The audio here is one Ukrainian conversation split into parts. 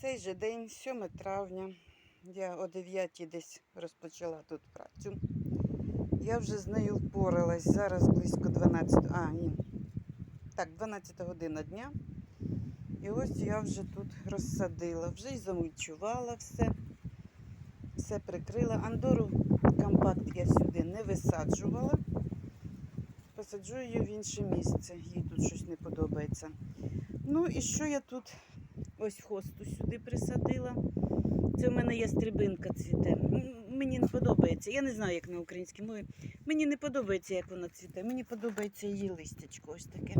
Цей же день, 7 травня, я о 9 десь розпочала тут працю. Я вже з нею впоралась. Зараз близько 12, а, ні. Так, 12 година дня. І ось я вже тут розсадила, вже й замульчувала все. Все прикрила. Андору компакт я сюди не висаджувала. Посаджу її в інше місце. Їй тут щось не подобається. Ну і що я тут ось хосту сюди присадила. Це в мене є стрибинка цвіте. Мені не подобається. Я не знаю, як на українській мові. Мені не подобається, як вона цвіте. Мені подобається її листячко ось таке.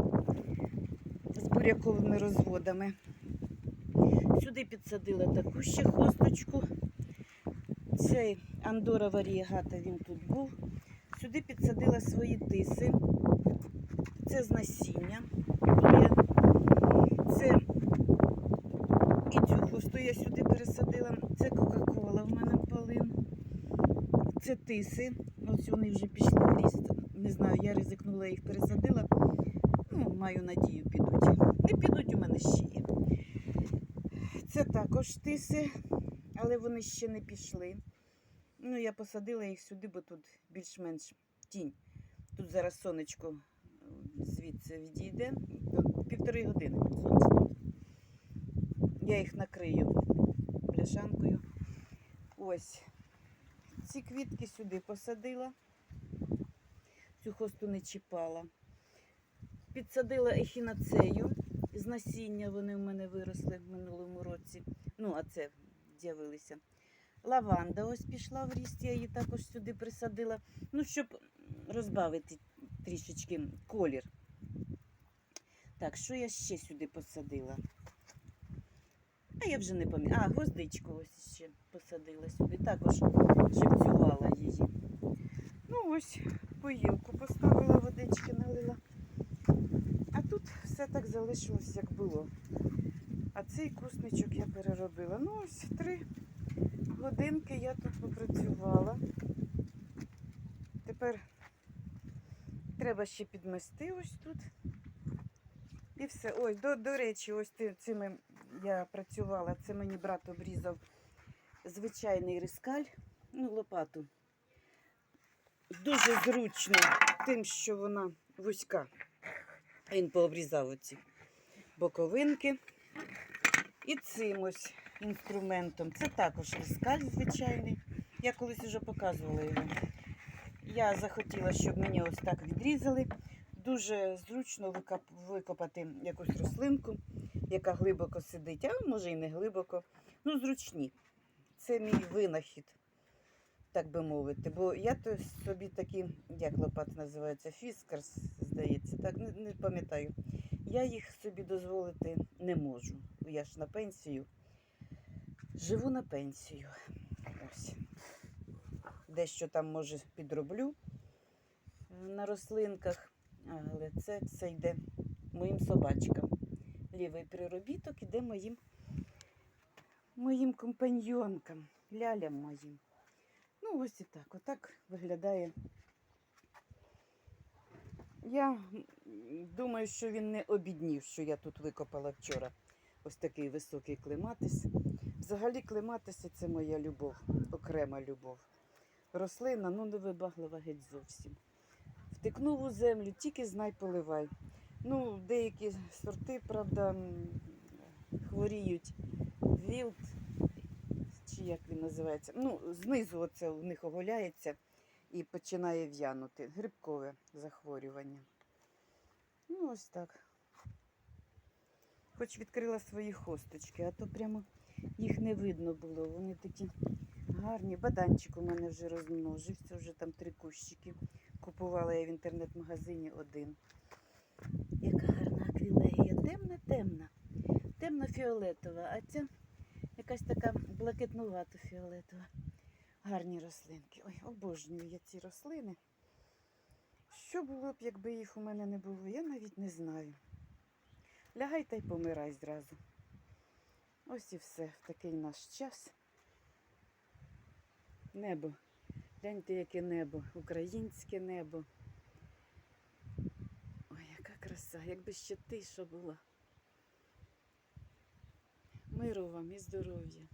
З буряковими розводами. Сюди підсадила таку ще хосточку. Цей Андора варієгата він тут був. Сюди підсадила свої тиси. Це з насіння. є. Це і цю хусту я сюди пересадила. Це Кока-Кола в мене полин. Це тиси. Ось вони вже пішли в ріст. Не знаю, я ризикнула їх пересадила. Ну, маю надію, підуть. Не підуть у мене ще є. Це також тиси, але вони ще не пішли. Ну, я посадила їх сюди, бо тут більш-менш тінь. Тут зараз сонечко е, звідси відійде. Півтори години сонце тут. Я їх накрию пляшанкою. Ось. Ці квітки сюди посадила. Цю хосту не чіпала. Підсадила ехінацею. З насіння вони в мене виросли в минулому році. Ну, а це з'явилися. Лаванда ось пішла в ріст, я її також сюди присадила. Ну, щоб розбавити трішечки колір. Так, що я ще сюди посадила? А я вже не пам'ятаю. А, гвоздичку ось ще посадила сюди. Також живцювала її. Ну ось, поїлку поставила, водички налила. А тут все так залишилось, як було. А цей кусничок я переробила. Ну, ось три годинки я тут попрацювала. Тепер треба ще підмести ось тут. І все. Ой, до, до речі, ось цими я працювала. Це мені брат обрізав звичайний рискаль, ну, лопату. Дуже зручно тим, що вона вузька. Він пообрізав оці боковинки. І цим ось інструментом. Це також рискаль звичайний. Я колись вже показувала його. Я захотіла, щоб мені ось так відрізали. Дуже зручно викопати якусь рослинку, яка глибоко сидить, а може і не глибоко. Ну, зручні. Це мій винахід, так би мовити. Бо я то собі такі, як лопата називається, фіскарс, здається, так, не, не пам'ятаю. Я їх собі дозволити не можу. Я ж на пенсію. Живу на пенсію. Ось. Дещо там, може, підроблю на рослинках, але це все йде моїм собачкам. Лівий приробіток іде моїм, моїм компаньйонкам, лялям моїм. Ну, ось і так. Отак виглядає. Я думаю, що він не обіднів, що я тут викопала вчора. Ось такий високий клематис. Взагалі клематиси це моя любов, окрема любов. Рослина, ну не вибаглива геть зовсім. Втикнув у землю, тільки знай поливай. Ну, деякі сорти, правда, хворіють. Вілт, чи як він називається. Ну, знизу оце у них оголяється і починає в'янути. Грибкове захворювання. Ну, ось так. Хоч відкрила свої хосточки, а то прямо їх не видно було. Вони такі гарні. Баданчик у мене вже розмножився, вже там три кущики. Купувала я в інтернет-магазині один. Яка гарна аквілегія. Темна, темна. Темно-фіолетова, а ця якась така блакитнувато фіолетова. Гарні рослинки. Ой, обожнюю я ці рослини. Що було б, якби їх у мене не було, я навіть не знаю. Лягай та й помирай зразу. Ось і все в такий наш час. Небо. Гляньте, яке небо, українське небо. Краса, якби ще тиша була. Миру вам і здоров'я.